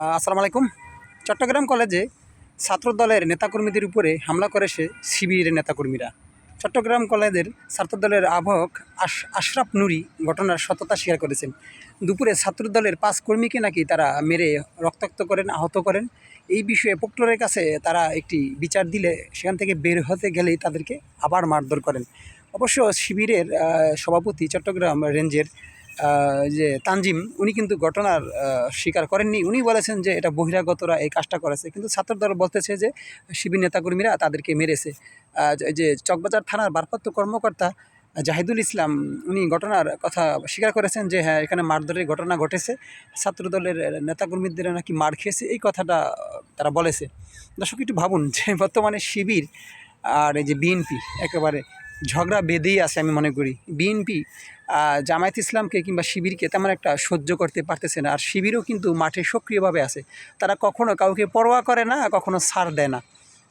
আসসালামু আলাইকুম। চট্টগ্রাম কলেজে ছাত্রদলের নেতাকর্মীদের উপরে হামলা করেছে শিবিরের নেতাকর্মীরা। চট্টগ্রাম কলেজের ছাত্রদলের আহ্বায়ক আশ, আশরাফ নুরি ঘটনার সততা স্বীকার করেছেন। দুপুরে ছাত্রদলের পাঁচ কর্মীকে নাকি তারা মেরে রক্তাক্ত করেন, আহত করেন। এই বিষয়ে প্রক্টরের কাছে তারা একটি বিচার দিলে সেখান থেকে বের হতে গেলেই তাদেরকে আবার মারধর করেন। অবশ্য শিবিরের সভাপতি চট্টগ্রাম রেঞ্জের যে তানজিম, উনি কিন্তু ঘটনার স্বীকার করেননি। উনি বলেছেন যে এটা বহিরাগতরা এই কাজটা করেছে। কিন্তু ছাত্রদল বলতেছে যে শিবির নেতাকর্মীরা তাদেরকে মেরেছে। যে চকবাজার থানার ভারপ্রাপ্ত কর্মকর্তা জাহিদুল ইসলাম, উনি ঘটনার কথা স্বীকার করেছেন যে হ্যাঁ এখানে মারধরের ঘটনা ঘটেছে। ছাত্রদলের নেতাকর্মীদের নাকি মার খেয়েছে। এই কথাটা তারা বলেছে। দর্শক, একটু ভাবুন যে বর্তমানে শিবির আর এই যে বিএনপি, একেবারে ঝগড়া বেঁধেই আছে আমি মনে করি। বিএনপি জামায়াত ইসলামকে কিংবা শিবিরকে তেমন একটা সহ্য করতে পারতেছে না। আর শিবিরও কিন্তু মাঠে সক্রিয়ভাবে আছে। তারা কখনো কাউকে পরোয়া করে না, কখনো সার দেয় না।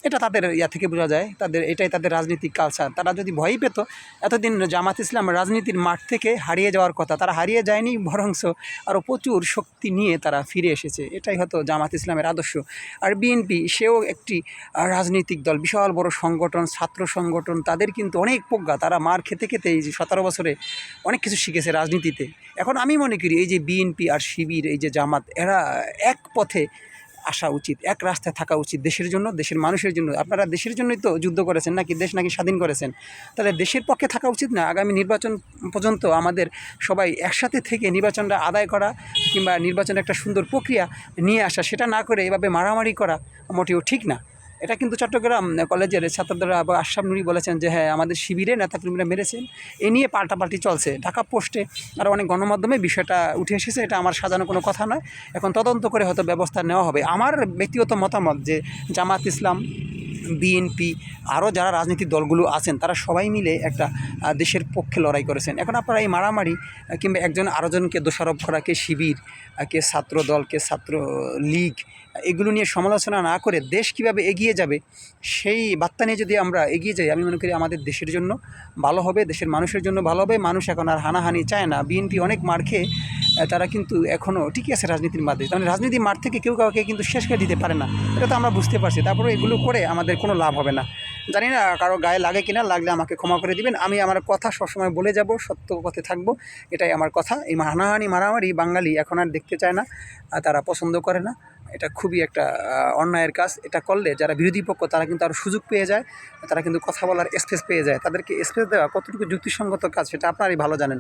এটা তাদের ইয়া থেকে বোঝা যায়, তাদের এটাই তাদের রাজনীতিক কালচার তারা যদি ভয়ই পেত, এতদিন জামাত ইসলাম রাজনীতির মাঠ থেকে হারিয়ে যাওয়ার কথা, তারা হারিয়ে যায়নি বরংস আরও প্রচুর শক্তি নিয়ে তারা ফিরে এসেছে। এটাই হয়তো জামাত ইসলামের আদর্শ। আর বিএনপি, সেও একটি রাজনৈতিক দল, বিশাল বড় সংগঠন, ছাত্র সংগঠন, তাদের কিন্তু অনেক প্রজ্ঞা। তারা মার খেতে খেতে এই যে সতেরো বছরে অনেক কিছু শিখেছে রাজনীতিতে। এখন আমি মনে করি, এই যে বিএনপি আর শিবির, এই যে জামাত, এরা এক পথে আসা উচিত, এক রাস্তায় থাকা উচিত দেশের জন্য, দেশের মানুষের জন্য। আপনারা দেশের জন্যই তো যুদ্ধ করেছেন, নাকি দেশ নাকি স্বাধীন করেছেন? তাহলে দেশের পক্ষে থাকা উচিত না? আগামী নির্বাচন পর্যন্ত আমাদের সবাই একসাথে থেকে নির্বাচনটা আদায় করা কিংবা নির্বাচনের একটা সুন্দর প্রক্রিয়া নিয়ে আসা, সেটা না করে এভাবে মারামারি করা মোটেও ঠিক না। এটা কিন্তু চট্টগ্রাম কলেজের ছাত্ররা বা আশরাফ নুরি বলেছেন যে হ্যাঁ আমাদের শিবিরে নেতাকর্মীরা মেরেছেন। এ নিয়ে পাল্টাপাল্টি চলছে। ঢাকা পোস্টে আর অনেক গণমাধ্যমে বিষয়টা উঠে এসেছে। এটা আমার সাজানো কোনো কথা নয়। এখন তদন্ত করে হয়তো ব্যবস্থা নেওয়া হবে। আমার ব্যক্তিগত মতামত যে, জামাত ইসলাম বিএনপি, আরও যারা রাজনৈতিক দলগুলো আছেন, তারা সবাই মিলে একটা দেশের পক্ষে লড়াই করেছেন। এখন আপনারা এই মারামারি কিংবা একজন আরোজনকে দোষারোপ করা, কে শিবির কে ছাত্র দল, কে ছাত্র লীগ, এগুলো নিয়ে সমালোচনা না করে দেশ কীভাবে এগিয়ে যাবে, সেই বার্তা নিয়ে যদি আমরা এগিয়ে যাই, আমি মনে করি আমাদের দেশের জন্য ভালো হবে, দেশের মানুষের জন্য ভালো হবে। মানুষ এখন আর হানাহানি চায় না। বিএনপি অনেক মার খেয়ে তারা কিন্তু এখনও ঠিকই আছে রাজনীতির মাঠে মানে রাজনীতির মাঠ থেকে কেউ কাউকে কিন্তু শেষ করে দিতে পারে না। এটা তো আমরা বুঝতে পারছি। তারপরে এগুলো করে আমাদের কোনো লাভ হবে না। জানি না কারও গায়ে লাগে কিনা, লাগলে আমাকে ক্ষমা করে দিবেন। আমি আমার কথা সবসময় বলে যাব, সত্য পথে থাকব। এটাই আমার কথা। এই হানাহানি মারামারি বাঙালি এখন আর দেখতে চায় না তারা পছন্দ করে না। এটা খুবই একটা অন্যায়ের কাজ। এটা করলে যারা বিরোধী পক্ষ, তারা কিন্তু আরও সুযোগ পেয়ে যায়। তারা কিন্তু কথা বলার স্পেস পেয়ে যায়। তাদেরকে স্পেস দেওয়া কতটুকু যুক্তিসঙ্গত কাজ, সেটা আপনারই ভালো জানেন।